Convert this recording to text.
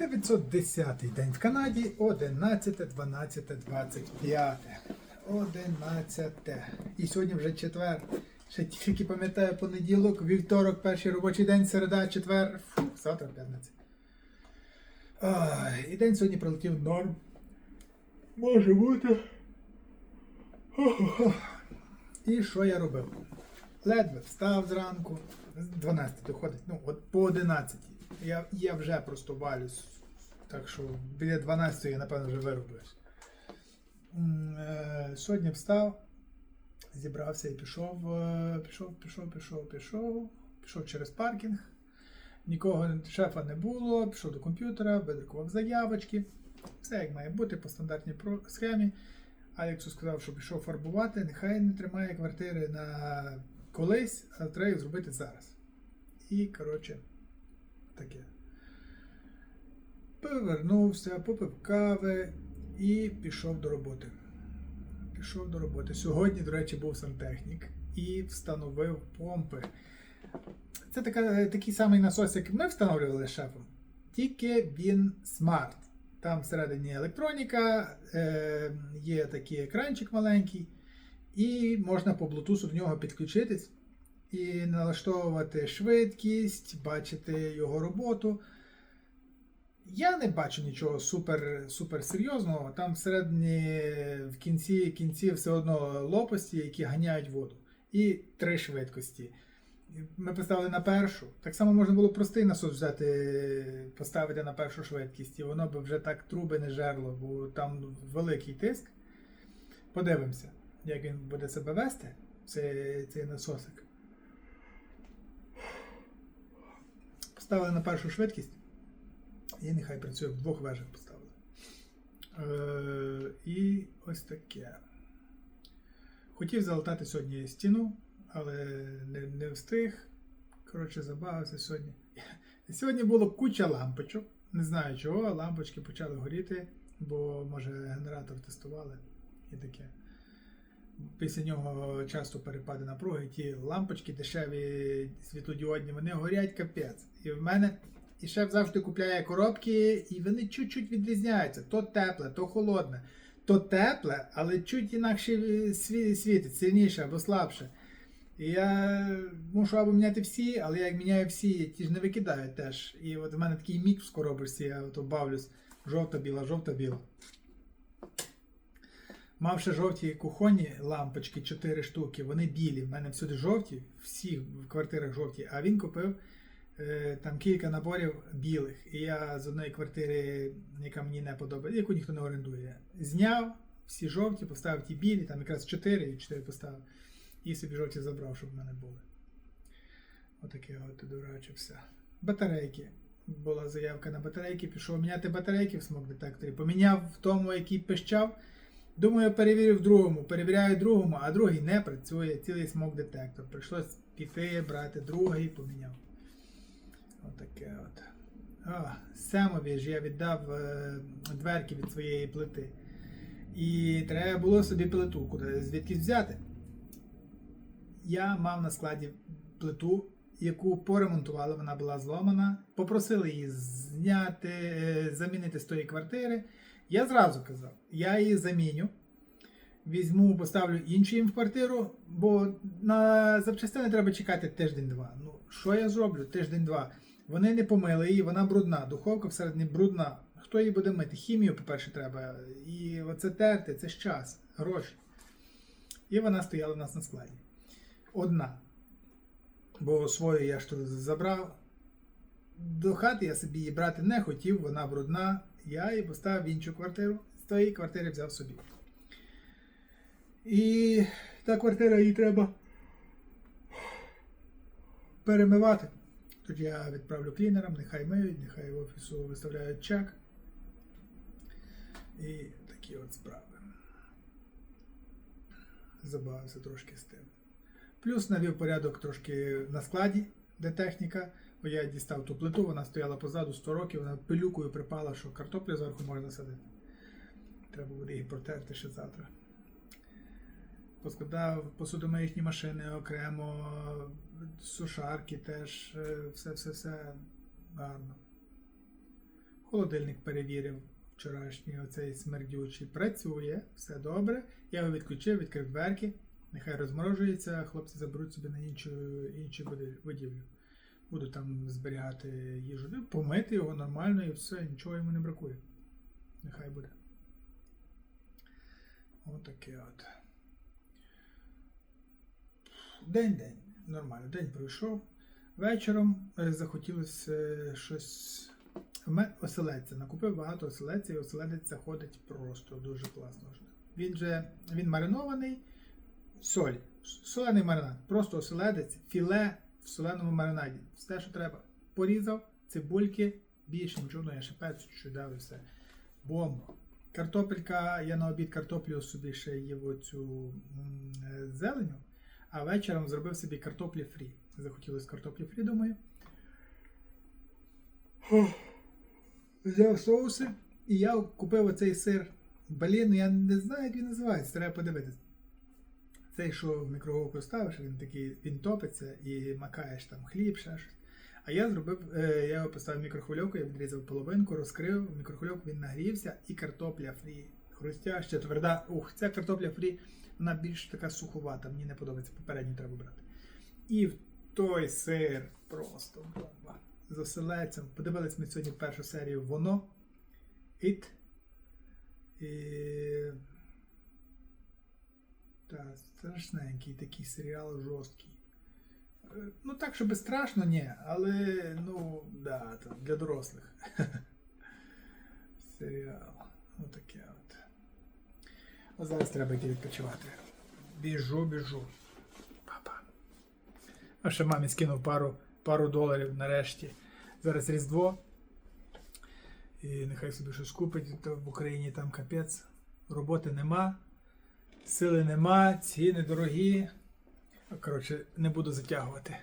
910 день в Канаді, 11, 12, 25. 11. І сьогодні вже четвер. Ще тільки пам'ятаю понеділок, вівторок, перший робочий день, середа, четвер. Фу, завтра п'ятниця. І день сьогодні пролетів норм. Може бути. І що я робив? Ледве встав зранку, з 12 доходить, ну от по 11. Я, я вже просто валюсь. Так що біля 12 я напевно вже вироблюсь. Е, Сьогодні встав, зібрався і пішов, е, пішов, пішов, пішов, пішов, пішов через паркінг. Нікого шефа не було, пішов до комп'ютера, видрукував заявочки. Все як має бути по стандартній схемі. Алексу сказав, що пішов фарбувати, нехай не тримає квартири на колись, а треба їх зробити зараз. І, коротше, таке. Повернувся, попив кави і пішов до роботи. Пішов до роботи. Сьогодні, до речі, був сантехнік і встановив помпи. Це така, такий самий насос, як ми встановлювали шефом, тільки він смарт. Там всередині електроніка, е, є такий екранчик маленький, і можна по Bluetooth в нього підключитись і налаштовувати швидкість, бачити його роботу. Я не бачу нічого супер, супер серйозного. Там всередині в кінці кінці все одно лопасті, які ганяють воду. І три швидкості. Ми поставили на першу. Так само можна було простий насос взяти, поставити на першу швидкість, і воно б вже так труби не жерло, бо там великий тиск. Подивимося, як він буде себе вести, цей, цей насосик. Поставили на першу швидкість. І нехай працює в двох вежах поставили. Е, і ось таке. Хотів залатати сьогодні стіну, але не, не встиг. Коротше, забагався сьогодні. Сьогодні було куча лампочок. Не знаю чого, лампочки почали горіти, бо може генератор тестували і таке. Після нього часто перепади напруги, ті лампочки дешеві світлодіодні, вони горять капець. І в мене і шеф завжди купляє коробки, і вони чуть-чуть відрізняються. То тепле, то холодне. То тепле, але чуть інакше світить, сильніше або слабше. І я мушу або міняти всі, але я як міняю всі, ті ж не викидають теж. І от в мене такий мікс в коробочці, я ото бавлюсь. Жовта-біла, жовта-біла. Мав ще жовті кухонні лампочки, 4 штуки, вони білі. В мене всюди жовті, всі в квартирах жовті, а він купив е, там кілька наборів білих. І я з одної квартири, яка мені не подобається, яку ніхто не орендує, зняв всі жовті, поставив ті білі, там якраз 4 і 4 поставив. І собі жовті забрав, щоб в мене були. Отаке от дурачився. Батарейки. Була заявка на батарейки, пішов міняти батарейки в смок детекторі. Поміняв в тому, який пищав. Думаю, перевірю в другому. Перевіряю другому, а другий не працює. Цілий смок детектор. Прийшлось піти, брати другий, поміняв. Отаке от. А, Семові ж я віддав е, дверки від своєї плити. І треба було собі плиту куди звідкись взяти. Я мав на складі плиту, яку поремонтували, вона була зломана. Попросили її зняти, е, замінити з тої квартири. Я зразу казав, я її заміню. Візьму, поставлю іншу їм в квартиру, бо на запчастини треба чекати тиждень-два. Ну, що я зроблю? Тиждень-два. Вони не помили її, вона брудна. Духовка всередині брудна. Хто її буде мити? Хімію, по-перше, треба. І оце терти, це ж час, гроші. І вона стояла в нас на складі. Одна. Бо свою я ж тут забрав. До хати я собі її брати не хотів, вона брудна. Я її поставив в іншу квартиру. З тої квартири взяв собі. І та квартира її треба перемивати. Тут я відправлю клінерам, нехай миють, нехай в офісу виставляють чек. І такі от справи. Забавився трошки з тим. Плюс навів порядок трошки на складі, де техніка. Я дістав ту плиту, вона стояла позаду 100 років, вона пилюкою припала, що картоплю зверху можна садити. Треба буде її протерти ще завтра. Поскладав посудомиїчні машини окремо, сушарки теж, все-все-все гарно. Холодильник перевірив вчорашній оцей смердючий. Працює, все добре. Я його відключив, відкрив дверки. Нехай розморожується, хлопці заберуть собі на іншу, іншу будівлю. Буду там зберігати їжу. Ну, Помити його нормально і все, нічого йому не бракує. Нехай буде. Отаке от. День-день. Нормально, день пройшов. Вечором е, захотілося щось. Оселедця. Накупив багато оселедця, і оселедець заходить просто дуже класно. Він же він маринований в солі. Солений маринад. Просто оселедець, філе в соленому маринаді. Все, що треба. Порізав, цибульки, більше нічого, ну я ще перцю чуть дав і все. Бомба. Картопелька, я на обід картоплю собі ще їв оцю е, зеленю, а вечором зробив собі картоплі фрі. Захотілося картоплі фрі, думаю. Взяв соуси, і я купив оцей сир. Блін, ну я не знаю, як він називається, треба подивитись. Цей, що в мікроголовку ставиш, він такий, він топиться і макаєш там хліб, ще щось. А я зробив, е, я його поставив мікрохвильовку, я відрізав половинку, розкрив, мікрохвильовку він нагрівся і картопля фрі. Хрустяща, тверда. Ух, ця картопля фрі, вона більш така суховата, мені не подобається, попередню треба брати. І в той сир просто бомба. З оселедцем. Подивились ми сьогодні першу серію Воно. It. І... Та, страшненький такий серіал жорсткий. Е, Ну так, щоб страшно, ні, але ну, да, там, для дорослих. Серіал. Отаке от. А зараз треба йти відпочивати. Біжу, біжу. Папа. А ще мамі скинув пару, пару доларів нарешті. Зараз Різдво. І нехай собі щось купить. В Україні там капець. Роботи нема. Сили нема, ціни дорогі. Коротше, не буду затягувати.